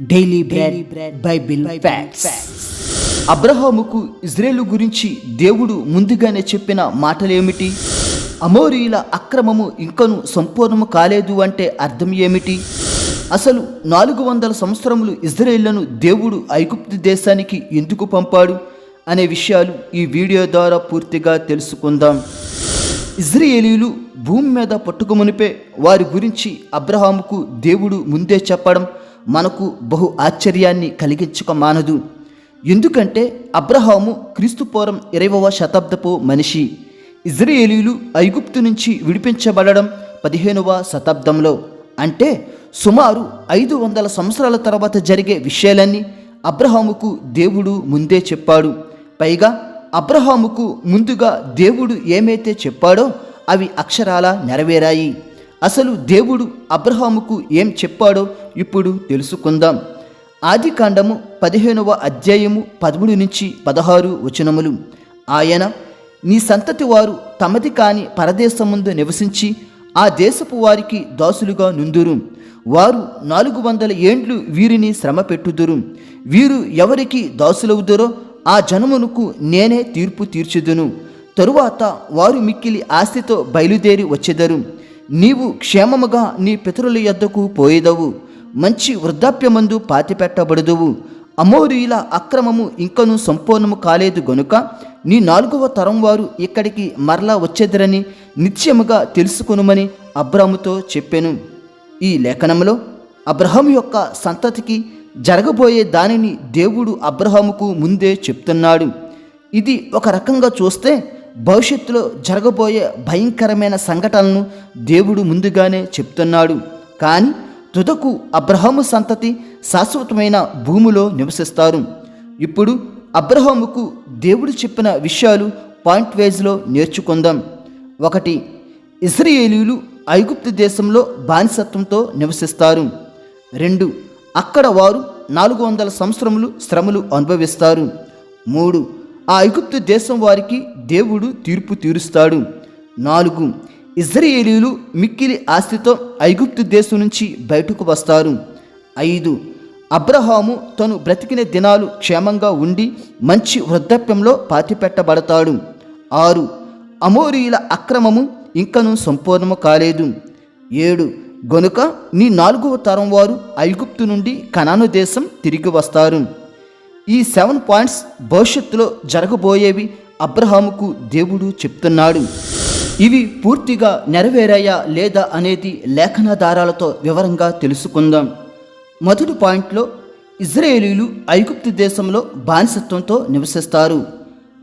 Daily bread Bible అబ్రహాముకు ఇజ్రాయేలు గురించి దేవుడు ముందుగానే చెప్పిన మాటలేమిటి? అమోరీల అక్రమము ఇంకను సంపూర్ణము కాలేదు అంటే అర్థం ఏమిటి? అసలు నాలుగు వందల సంవత్సరములు ఇజ్రాయేళ్ళను దేవుడు ఐగుప్తు దేశానికి ఎందుకు పంపాడు? అనే విషయాలు ఈ వీడియో ద్వారా పూర్తిగా తెలుసుకుందాం. ఇజ్రాయేలీలు భూమి మీద పట్టుకుమునిపే వారి గురించి అబ్రహాముకు దేవుడు ముందే చెప్పడం మనకు బహు ఆశ్చర్యాన్ని కలిగించక మానదు. ఎందుకంటే అబ్రహాము క్రీస్తుపూర్వం ఇరవవ శతాబ్దపు మనిషి. ఇజ్రాయేలీలు ఐగుప్తు నుంచి విడిపించబడడం పదిహేనవ శతాబ్దంలో. అంటే సుమారు ఐదు వందల సంవత్సరాల తర్వాత జరిగే విషయాలన్నీ అబ్రహాముకు దేవుడు ముందే చెప్పాడు. పైగా అబ్రహాముకు ముందుగా దేవుడు ఏమైతే చెప్పాడో అవి అక్షరాల నెరవేరాయి. అసలు దేవుడు అబ్రహాముకు ఏం చెప్పాడో ఇప్పుడు తెలుసుకుందాం. ఆది కాండము పదిహేనవ అధ్యాయము పదమూడు నుంచి పదహారు వచనములు. ఆయన నీ సంతతి వారు తమది కాని పరదేశముందు నివసించి ఆ దేశపు వారికి దాసులుగా నుందురు. వారు నాలుగు వందల ఏండ్లు వీరిని శ్రమ పెట్టుదురు. వీరు ఎవరికి దాసులవుదురో ఆ జనమునకు నేనే తీర్పు తీర్చుదును. తరువాత వారు మిక్కిలి ఆస్తితో బయలుదేరి వచ్చెదరు. నీవు క్షేమముగా నీ పితరుల యొద్దకు పోయేదవు. మంచి వృద్ధాప్యమందు పాతిపెట్టబడదువు. అమోరీల అక్రమము ఇంకనూ సంపూర్ణము కాలేదు గనుక నీ నాలుగవ తరం వారు ఇక్కడికి మరలా వచ్చేదరని నిత్యముగా తెలుసుకొనుమని అబ్రాముతో చెప్పెను. ఈ లేఖనంలో అబ్రహం యొక్క సంతతికి జరగబోయే దానిని దేవుడు అబ్రహాముకు ముందే చెప్తున్నాడు. ఇది ఒక రకంగా చూస్తే భవిష్యత్తులో జరగబోయే భయంకరమైన సంఘటనలను దేవుడు ముందుగానే చెప్తున్నాడు. కానీ తుదకు అబ్రహాము సంతతి శాశ్వతమైన భూమిలో నివసిస్తారు. ఇప్పుడు అబ్రహాముకు దేవుడు చెప్పిన విషయాలు పాయింట్ వైజ్లో నేర్చుకుందాం. ఒకటి ఇస్రాయేలీలు ఐగుప్తు దేశంలో బానిసత్వంతో నివసిస్తారు. రెండు అక్కడ వారు నాలుగు వందల సంవత్సరములు శ్రమలు అనుభవిస్తారు. మూడు ఆ ఐగుప్తు దేశం వారికి దేవుడు తీర్పు తీరుస్తాడు. నాలుగు ఇజ్రాయేలీలు మిక్కిలి ఆస్తితో ఐగుప్తు దేశం నుంచి బయటకు వస్తారు. ఐదు అబ్రహాము తను బ్రతికిన దినాలు క్షేమంగా ఉండి మంచి వృద్ధాప్యంలో పాతిపెట్టబడతాడు. ఆరు అమోరీల అక్రమము ఇంకను సంపూర్ణము కాలేదు. ఏడు గనుక నీ నాలుగవ తరం వారు ఐగుప్తు నుండి కనాను దేశం తిరిగి వస్తారు. ఈ సెవెన్ పాయింట్స్ భవిష్యత్తులో జరగబోయేవి అబ్రహాముకు దేవుడు చెప్తున్నాడు. ఇవి పూర్తిగా నెరవేరాయా లేదా అనేది లేఖనాధారాలతో వివరంగా తెలుసుకుందాం. మొదటి పాయింట్లో ఇజ్రాయేలీలు ఐగుప్తు దేశంలో బానిసత్వంతో నివసిస్తారు.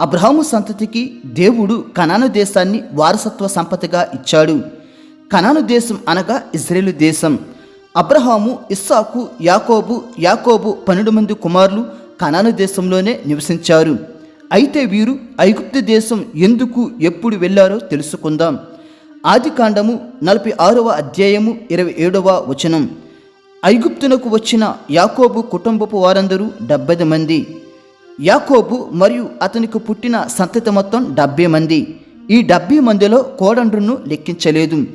అబ్రహాము సంతతికి దేవుడు కనాను దేశాన్ని వారసత్వ సంపదగా ఇచ్చాడు. కనాను దేశం అనగా ఇజ్రాయేల్ దేశం. అబ్రహాము ఇస్సాకు యాకోబు యాకోబు పన్నెండు మంది కుమారులు కనాను దేశంలోనే నివసించారు. అయితే వీరు ఐగుప్తు దేశం ఎందుకు ఎప్పుడు వెళ్ళారో తెలుసుకుందాం. ఆది కాండము నలభై ఆరవ అధ్యాయము ఇరవై ఏడవ వచనం. ఐగుప్తునకు వచ్చిన యాకోబు కుటుంబపు వారందరూ డెబ్బై మంది. యాకోబు మరియు అతనికి పుట్టిన సంతతి మొత్తం డెబ్బై మంది. ఈ డెబ్బై మందిలో కోడండ్రును లెక్కించలేదు.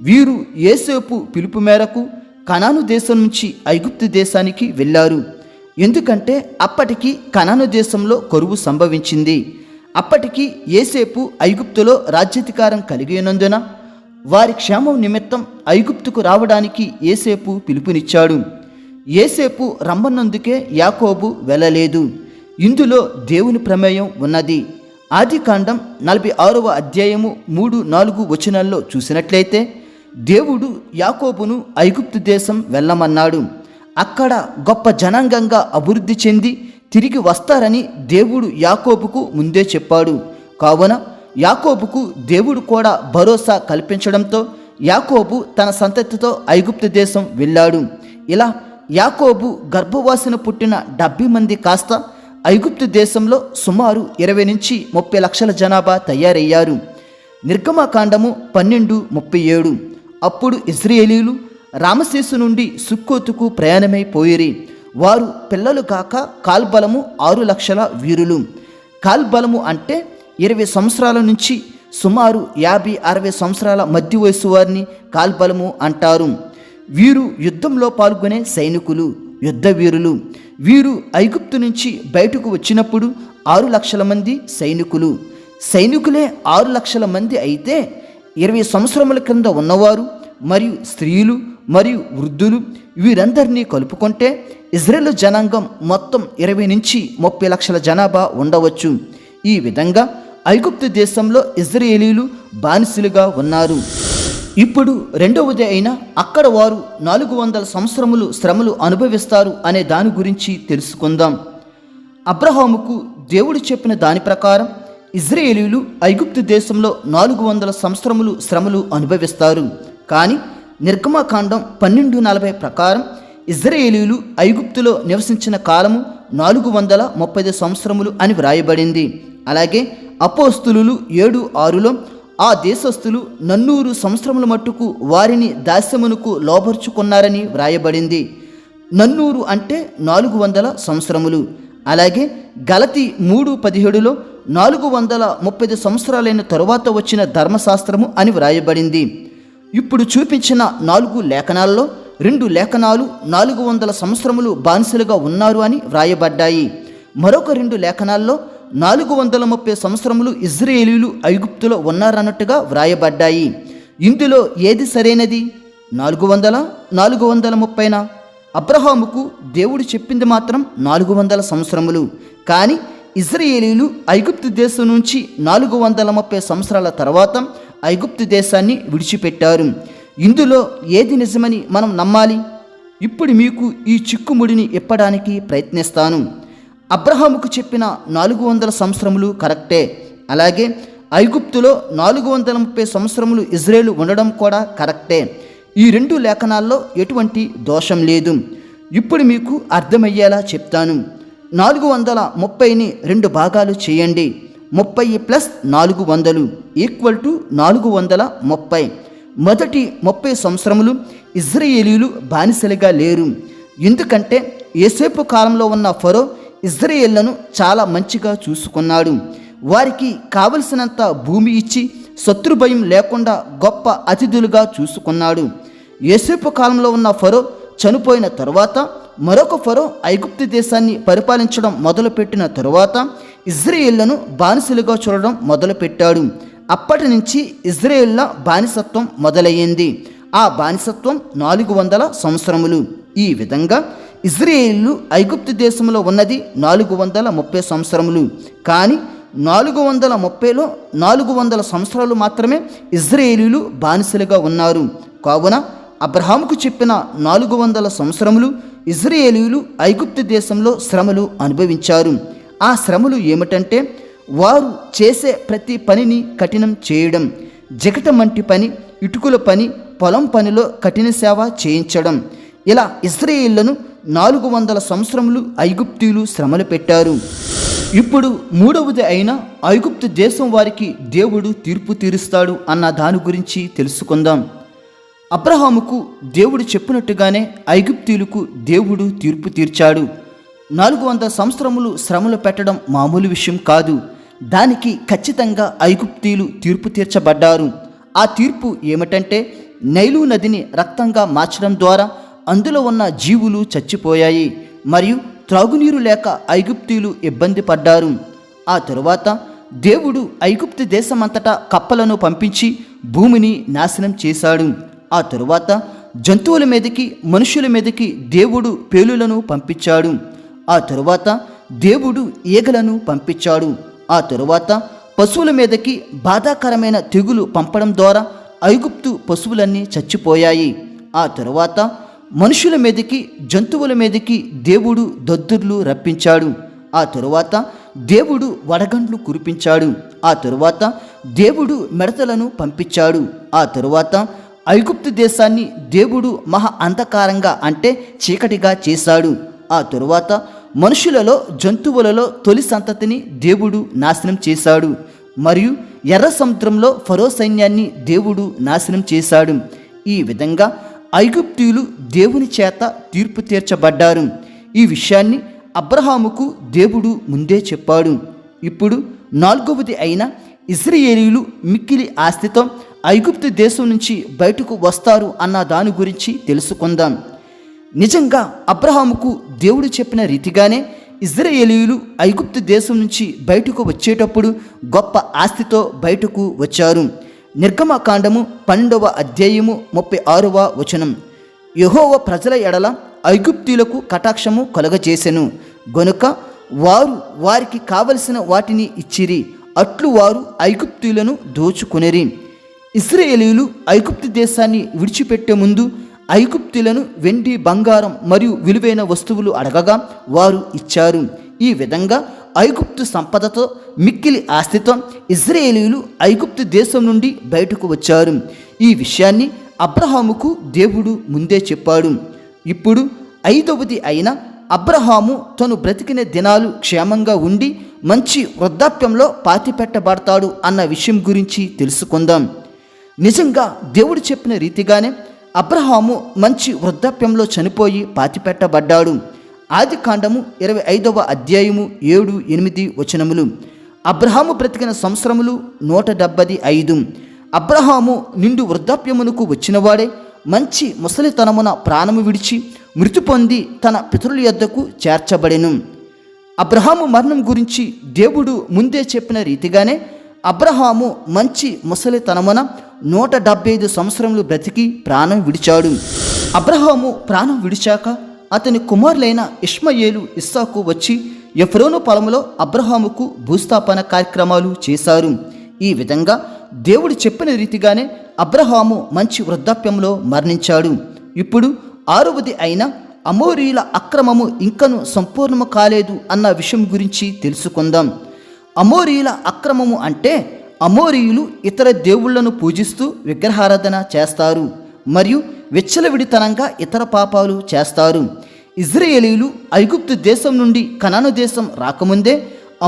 వీరు ఏసేపు పిలుపు మేరకు కనాను దేశం నుంచి ఐగుప్తు దేశానికి వెళ్ళారు. ఎందుకంటే అప్పటికి కనాను దేశంలో కరువు సంభవించింది. అప్పటికి ఏసేపు ఐగుప్తులో రాజ్యాధికారం కలిగినందున వారి క్షేమం నిమిత్తం ఐగుప్తుకు రావడానికి ఏసేపు పిలుపునిచ్చాడు. ఏసేపు రమ్మన్నందుకే యాకోబు వెళ్ళలేదు. ఇందులో దేవుని ప్రమేయం ఉన్నది. ఆది కాండం నలభై ఆరవ అధ్యాయము మూడు నాలుగు వచనాల్లో చూసినట్లయితే దేవుడు యాకోబును ఐగుప్తు దేశం వెళ్ళమన్నాడు. అక్కడ గొప్ప జనాంగంగా అభివృద్ధి చెంది తిరిగి వస్తారని దేవుడు యాకోబుకు ముందే చెప్పాడు. కావున యాకోబుకు దేవుడు కూడా భరోసా కల్పించడంతో యాకోబు తన సంతతితో ఐగుప్తు దేశం వెళ్ళాడు. ఇలా యాకోబు గర్భవాసన పుట్టిన డెబ్బై మంది కాస్త ఐగుప్తు దేశంలో సుమారు ఇరవై నుంచి ముప్పై లక్షల జనాభా తయారయ్యారు. నిర్గమకాండము పన్నెండు ముప్పై ఏడు. అప్పుడు ఇజ్రాయేలీలు రామశేసు నుండి సుక్కోతుకు ప్రయాణమైపోయిరి వారు పిల్లలు కాక కాల్బలము ఆరు లక్షల వీరులు. కాల్బలము అంటే ఇరవై సంవత్సరాల నుంచి సుమారు యాభై అరవై సంవత్సరాల మధ్య వయసు వారిని కాల్బలము అంటారు. వీరు యుద్ధంలో పాల్గొనే సైనికులు యుద్ధ వీరులు. వీరు ఐగుప్తు నుంచి బయటకు వచ్చినప్పుడు ఆరు లక్షల మంది సైనికులు. సైనికులే ఆరు లక్షల మంది అయితే ఇరవై సంవత్సరముల క్రింద ఉన్నవారు మరియు స్త్రీలు మరియు వృద్ధులు వీరందరినీ కలుపుకుంటే ఇజ్రాయెల్ జనాంగం మొత్తం ఇరవై నుంచి ముప్పై లక్షల జనాభా ఉండవచ్చు. ఈ విధంగా ఐగుప్తు దేశంలో ఇజ్రాయేలీలు బానిసలుగా ఉన్నారు. ఇప్పుడు రెండవది అయినా అక్కడ వారు నాలుగు వందల సంవత్సరములు శ్రమలు అనుభవిస్తారు అనే దాని గురించి తెలుసుకుందాం. అబ్రహాముకు దేవుడు చెప్పిన దాని ప్రకారం ఇజ్రాయేలీలు ఐగుప్తు దేశంలో నాలుగు వందల సంవత్సరములు శ్రమలు అనుభవిస్తారు. కానీ నిర్గమకాండం పన్నెండు నలభై ప్రకారం ఇజ్రాయేలీలు ఐగుప్తులో నివసించిన కాలము నాలుగు వందల ముప్పై సంవత్సరములు అని వ్రాయబడింది. అలాగే అపోస్తులు ఏడు ఆరులో ఆ దేశస్థులు నన్నూరు సంవత్సరముల మట్టుకు వారిని దాస్యమునకు లోపరుచుకున్నారని వ్రాయబడింది. నన్నూరు అంటే నాలుగు వందల సంవత్సరములు. అలాగే గలతి మూడు పదిహేడులో నాలుగు వందల ముప్పై సంవత్సరాలైన తరువాత వచ్చిన ధర్మశాస్త్రము అని వ్రాయబడింది. ఇప్పుడు చూపించిన నాలుగు లేఖనాల్లో రెండు లేఖనాలు నాలుగు వందల సంవత్సరములు బానిసలుగా ఉన్నారు అని వ్రాయబడ్డాయి. మరొక రెండు లేఖనాల్లో నాలుగు వందల ముప్పై సంవత్సరములు ఇజ్రాయేలీలు ఐగుప్తులో ఉన్నారన్నట్టుగా వ్రాయబడ్డాయి. ఇందులో ఏది సరైనది? నాలుగు వందల నాలుగు వందల ముప్పైనా? అబ్రహాముకు దేవుడు చెప్పింది మాత్రం నాలుగు వందల సంవత్సరములు. కానీ ఇజ్రాయేలీలు ఐగుప్తు దేశం నుంచి నాలుగు వందల ముప్పై సంవత్సరాల తర్వాత ఐగుప్తు దేశాన్ని విడిచిపెట్టారు. ఇందులో ఏది నిజమని మనం నమ్మాలి? ఇప్పుడు మీకు ఈ చిక్కుముడిని ఇప్పడానికి ప్రయత్నిస్తాను. అబ్రహాముకు చెప్పిన నాలుగు వందల సంవత్సరములు కరెక్టే. అలాగే ఐగుప్తులో నాలుగు వందల ముప్పై సంవత్సరములు ఇజ్రాయేల్ ఉండడం కూడా కరెక్టే. ఈ రెండు లేఖనాల్లో ఎటువంటి దోషం లేదు. ఇప్పుడు మీకు అర్థమయ్యేలా చెప్తాను. నాలుగు వందల ముప్పైని రెండు భాగాలు చేయండి. ముప్పై ప్లస్ నాలుగు వందలు ఈక్వల్ టు నాలుగు వందల ముప్పై. మొదటి ముప్పై సంవత్సరములు ఇజ్రాయేలీలు బానిసలుగా లేరు. ఎందుకంటే ఏసేపు కాలంలో ఉన్న ఫరో ఇజ్రాయేళ్ళను చాలా మంచిగా చూసుకున్నాడు. వారికి కావలసినంత భూమి ఇచ్చి శత్రు భయం లేకుండా గొప్ప అతిథులుగా చూసుకున్నాడు. యేసేపు కాలంలో ఉన్న ఫరో చనిపోయిన తరువాత మరొక ఫరో ఐగుప్తు దేశాన్ని పరిపాలించడం మొదలుపెట్టిన తరువాత ఇజ్రాయేళ్ళను బానిసలుగా చూడడం మొదలుపెట్టాడు. అప్పటి నుంచి ఇజ్రాయేళ్ళ బానిసత్వం మొదలయ్యింది. ఆ బానిసత్వం నాలుగు వందల సంవత్సరములు. ఈ విధంగా ఇజ్రాయేళ్ళు ఐగుప్తు దేశంలో ఉన్నది నాలుగు వందల ముప్పై సంవత్సరములు. కానీ నాలుగు వందల ముప్పైలో నాలుగు వందల సంవత్సరాలు మాత్రమే ఇజ్రాయేలీలు బానిసలుగా ఉన్నారు. కావున అబ్రహాముకు చెప్పిన నాలుగు వందల సంవత్సరములు ఇజ్రాయేలీలు ఐగుప్తు దేశంలో శ్రమలు అనుభవించారు. ఆ శ్రమలు ఏమిటంటే వారు చేసే ప్రతి పనిని కఠినం చేయడం జగటమంటి పని ఇటుకల పని పొలం పనిలో కఠిన సేవ చేయించడం. ఇలా ఇస్రాయేళ్ళను నాలుగు వందల సంవత్సరములు ఐగుప్తీయులు శ్రమలు పెట్టారు. ఇప్పుడు మూడవది అయిన ఐగుప్తు దేశం వారికి దేవుడు తీర్పు తీరుస్తాడు అన్న దాని గురించి తెలుసుకుందాం. అబ్రహాముకు దేవుడు చెప్పినట్టుగానే ఐగుప్తీయులకు దేవుడు తీర్పు తీర్చాడు. నాలుగు వందల సంవత్సరములు శ్రమలు పెట్టడం మామూలు విషయం కాదు. దానికి ఖచ్చితంగా ఐగుప్తీయులు తీర్పు తీర్చబడ్డారు. ఆ తీర్పు ఏమిటంటే నైలు నదిని రక్తంగా మార్చడం ద్వారా అందులో ఉన్న జీవులు చచ్చిపోయాయి మరియు త్రాగునీరు లేక ఐగుప్తీయులు ఇబ్బంది పడ్డారు. ఆ తరువాత దేవుడు ఐగుప్తు దేశమంతటా కప్పలను పంపించి భూమిని నాశనం చేశాడు. ఆ తరువాత జంతువుల మీదకి మనుషుల మీదకి దేవుడు పేలులను పంపించాడు. ఆ తరువాత దేవుడు ఈగలను పంపించాడు. ఆ తరువాత పశువుల మీదకి బాధాకరమైన తెగులు పంపడం ద్వారా ఐగుప్తు పశువులన్నీ చచ్చిపోయాయి. ఆ తరువాత మనుషుల మీదకి జంతువుల మీదకి దేవుడు దద్దుర్లు రప్పించాడు. ఆ తరువాత దేవుడు వడగండ్లు కురిపించాడు. ఆ తరువాత దేవుడు మిడతలను పంపించాడు. ఆ తరువాత ఐగుప్తు దేశాన్ని దేవుడు మహా అంధకారంగా అంటే చీకటిగా చేశాడు. ఆ తరువాత మనుషులలో జంతువులలో తొలి సంతతిని దేవుడు నాశనం చేశాడు. మరియు ఎర్ర సముద్రంలో ఫరో సైన్యాన్ని దేవుడు నాశనం చేశాడు. ఈ విధంగా ఐగుప్తీయులు దేవుని చేత తీర్పు తీర్చబడ్డారు. ఈ విషయాన్ని అబ్రహాముకు దేవుడు ముందే చెప్పాడు. ఇప్పుడు నాలుగవది అయిన ఇజ్రాయేలీలు మిక్కిలి ఆస్తితో ఐగుప్తు దేశం నుంచి బయటకు వస్తారు అన్న దాని గురించి తెలుసుకుందాం. నిజంగా అబ్రహాముకు దేవుడు చెప్పిన రీతిగానే ఇజ్రాయేలీయులు ఐగుప్తు దేశం నుంచి బయటకు వచ్చేటప్పుడు గొప్ప ఆస్తితో బయటకు వచ్చారు. నిర్గమకాండము పన్నెండవ అధ్యాయము ముప్పై ఆరవ వచనం. యహోవ ప్రజల ఎడల ఐగుప్తీలకు కటాక్షము కలుగజేసెను. గనుక వారు వారికి కావలసిన వాటిని ఇచ్చిరి అట్లు వారు ఐగుప్తీలను దోచుకొనిరి. ఇస్రాయేలీలు ఐగుప్తు దేశాన్ని విడిచిపెట్టే ముందు ఐగుప్తులను వెండి బంగారం మరియు విలువైన వస్తువులు అడగగా వారు ఇచ్చారు. ఈ విధంగా ఐగుప్తు సంపదతో మిక్కిలి ఆస్తితో ఇజ్రాయేలీలు ఐగుప్తు దేశం నుండి బయటకు వచ్చారు. ఈ విషయాన్ని అబ్రహాముకు దేవుడు ముందే చెప్పాడు. ఇప్పుడు ఐదవది అయిన అబ్రహాము తను బ్రతికిన దినాలు క్షేమంగా ఉండి మంచి వృద్ధాప్యంలో పాతిపెట్టబడతాడు అన్న విషయం గురించి తెలుసుకుందాం. నిజంగా దేవుడు చెప్పిన రీతిగానే అబ్రహాము మంచి వృద్ధాప్యంలో చనిపోయి పాతిపెట్టబడ్డాడు. ఆది కాండము ఇరవై ఐదవ అధ్యాయము ఏడు ఎనిమిది వచనములు. అబ్రహాము బ్రతికిన సంవత్సరములు నూట డెబ్బది ఐదు. అబ్రహాము నిండు వృద్ధాప్యమునకు వచ్చినవాడే మంచి ముసలితనమున ప్రాణము విడిచి మృతి పొంది తన పితరుల యొద్దకు చేర్చబడెను. అబ్రహాము మరణం గురించి దేవుడు ముందే చెప్పిన రీతిగానే అబ్రహాము మంచి ముసలితనమున నూట డెబ్బై ఐదు సంవత్సరములు బ్రతికి ప్రాణం విడిచాడు. అబ్రహాము ప్రాణం విడిచాక అతని కుమారులైన ఇష్మయేలు ఇస్సాకు వచ్చి ఎఫ్రోను పొలంలో అబ్రహాముకు భూస్థాపన కార్యక్రమాలు చేశారు. ఈ విధంగా దేవుడు చెప్పిన రీతిగానే అబ్రహాము మంచి వృద్ధాప్యంలో మరణించాడు. ఇప్పుడు ఆరవది అయిన అమోరీల అక్రమము ఇంకను సంపూర్ణము కాలేదు అన్న విషయం గురించి తెలుసుకుందాం. అమోరీల అక్రమము అంటే అమోరీయులు ఇతర దేవుళ్ళను పూజిస్తూ విగ్రహారాధన చేస్తారు మరియు విచ్చలవిడితనంగా ఇతర పాపాలు చేస్తారు. ఇజ్రాయేలీలు ఐగుప్తు దేశం నుండి కనాను దేశం రాకముందే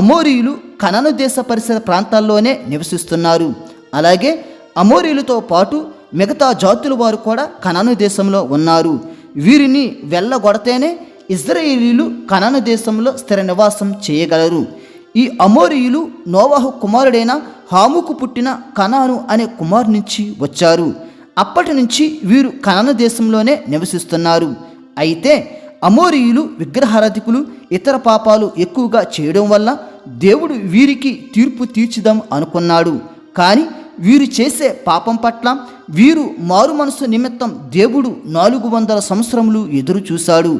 అమోరీయులు కనాను దేశ పరిసర ప్రాంతాల్లోనే నివసిస్తున్నారు. అలాగే అమోరియులతో పాటు మిగతా జాతుల వారు కూడా కనాను దేశంలో ఉన్నారు. వీరిని వెళ్ళగొడితేనే ఇజ్రాయేలీలు కనాను దేశంలో స్థిర నివాసం చేయగలరు. ఈ అమోరీయులు నోవాహు కుమారుడైన హాముకు పుట్టిన కనాను అనే కుమారు నుంచి వచ్చారు. అప్పటి నుంచి వీరు కనాను దేశంలోనే నివసిస్తున్నారు. అయితే అమోరియులు విగ్రహారాధికులు ఇతర పాపాలు ఎక్కువగా చేయడం వల్ల దేవుడు వీరికి తీర్పు తీర్చుదాం అనుకున్నాడు. కానీ వీరు చేసే పాపం పట్ల వీరు మారు మనసు నిమిత్తం దేవుడు నాలుగు వందల సంవత్సరములు ఎదురు చూశాడు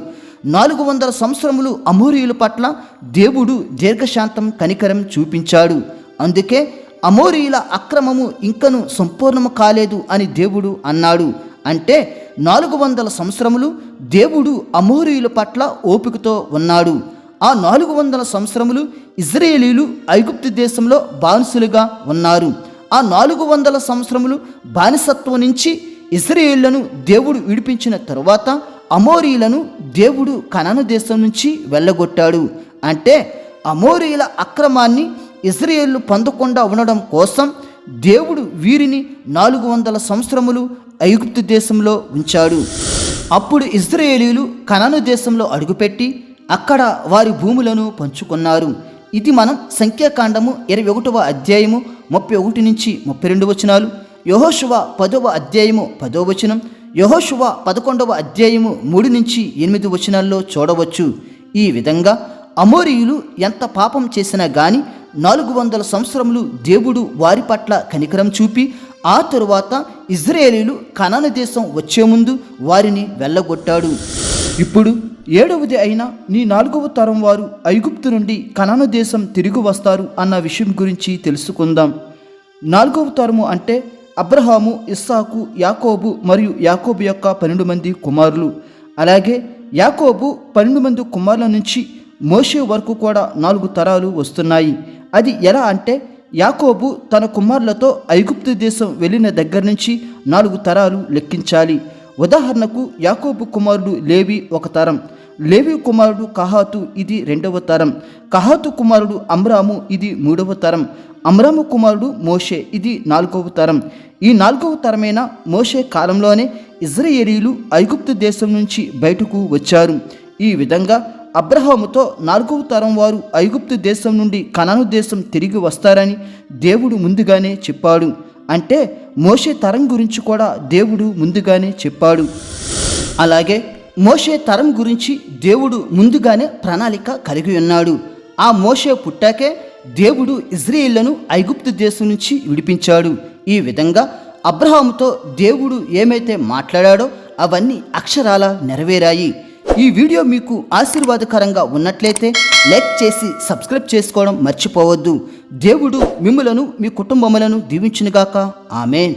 నాలుగు వందల సంవత్సరములు అమోరీయుల పట్ల దేవుడు దీర్ఘశాంతం కనికరం చూపించాడు. అందుకే అమోరీయుల అక్రమము ఇంకను సంపూర్ణము కాలేదు అని దేవుడు అన్నాడు. అంటే నాలుగు వందల సంవత్సరములు దేవుడు అమోరీయుల పట్ల ఓపికతో ఉన్నాడు. ఆ నాలుగు వందల సంవత్సరములు ఇజ్రాయేలీలు ఐగుప్తు దేశంలో బానిసలుగా ఉన్నారు. ఆ నాలుగు వందల సంవత్సరములు బానిసత్వం నుంచి ఇజ్రాయేళ్ళను దేవుడు విడిపించిన తరువాత అమోరీలను దేవుడు కనాను దేశం నుంచి వెళ్ళగొట్టాడు. అంటే అమోరీయుల అక్రమాన్ని ఇజ్రాయేళ్ళు పొందకుండా ఉండడం కోసం దేవుడు వీరిని నాలుగు వందల సంవత్సరములు ఐగుప్తు దేశంలో ఉంచాడు. అప్పుడు ఇజ్రాయేలీలు కనాను దేశంలో అడుగుపెట్టి అక్కడ వారి భూములను పంచుకున్నారు. ఇది మనం సంఖ్యాకాండము ఇరవై ఒకటవ అధ్యాయము ముప్పై ఒకటి నుంచి ముప్పై రెండు వచనాలు యహోశువ పదవ అధ్యాయము పదో వచనం యహోశువ పదకొండవ అధ్యాయము మూడు నుంచి ఎనిమిది వచనాల్లో చూడవచ్చు. ఈ విధంగా అమోరియులు ఎంత పాపం చేసినా గాని నాలుగు వందల సంవత్సరములు దేవుడు వారి పట్ల కనికరం చూపి ఆ తరువాత ఇజ్రాయేలీలు కనాన దేశం వచ్చే ముందు వారిని వెళ్ళగొట్టాడు. ఇప్పుడు ఏడవది అయిన నీ నాలుగవ తరం వారు ఐగుప్తు నుండి కనాన దేశం తిరిగి వస్తారు అన్న విషయం గురించి తెలుసుకుందాం. నాలుగవ తరము అంటే అబ్రహాము ఇస్సాకు యాకోబు మరియు యాకోబు యొక్క పన్నెండు మంది కుమారులు. అలాగే యాకోబు పన్నెండు మంది కుమారుల నుంచి మోషే వరకు కూడా నాలుగు తరాలు వస్తున్నాయి. అది ఎలా అంటే యాకోబు తన కుమారులతో ఐగుప్తు దేశం వెళ్ళిన దగ్గర నుంచి నాలుగు తరాలు లెక్కించాలి. ఉదాహరణకు యాకోబు కుమారుడు లేవి ఒక తరం లేవి కుమారుడు కహాతు ఇది రెండవ తరం. కహాతు కుమారుడు అమ్రాము ఇది మూడవ తరం. అమ్రాము కుమారుడు మోషే ఇది నాలుగవ తరం. ఈ నాలుగవ తరమైన మోషే కాలంలోనే ఇజ్రాయేలీలు ఐగుప్తు దేశం నుంచి బయటకు వచ్చారు. ఈ విధంగా అబ్రహాముతో నాలుగవ తరం వారు ఐగుప్తు దేశం నుండి కనాను దేశం తిరిగి వస్తారని దేవుడు ముందుగానే చెప్పాడు. అంటే మోషే తరం గురించి కూడా దేవుడు ముందుగానే చెప్పాడు. అలాగే మోషే తరం గురించి దేవుడు ముందుగానే ప్రణాళిక కలిగి ఉన్నాడు. ఆ మోషే పుట్టాకే దేవుడు ఇజ్రాయిళ్ళను ఐగుప్తు దేశం నుంచి విడిపించాడు. ఈ విధంగా అబ్రహాముతో దేవుడు ఏమైతే మాట్లాడాడో అవన్నీ అక్షరాల నెరవేరాయి. ఈ వీడియో మీకు ఆశీర్వాదకరంగా ఉన్నట్లయితే లైక్ చేసి సబ్స్క్రైబ్ చేసుకోవడం మర్చిపోవద్దు. దేవుడు మిమ్మలను మీ కుటుంబములను దీవించునుగాక. ఆమెన్.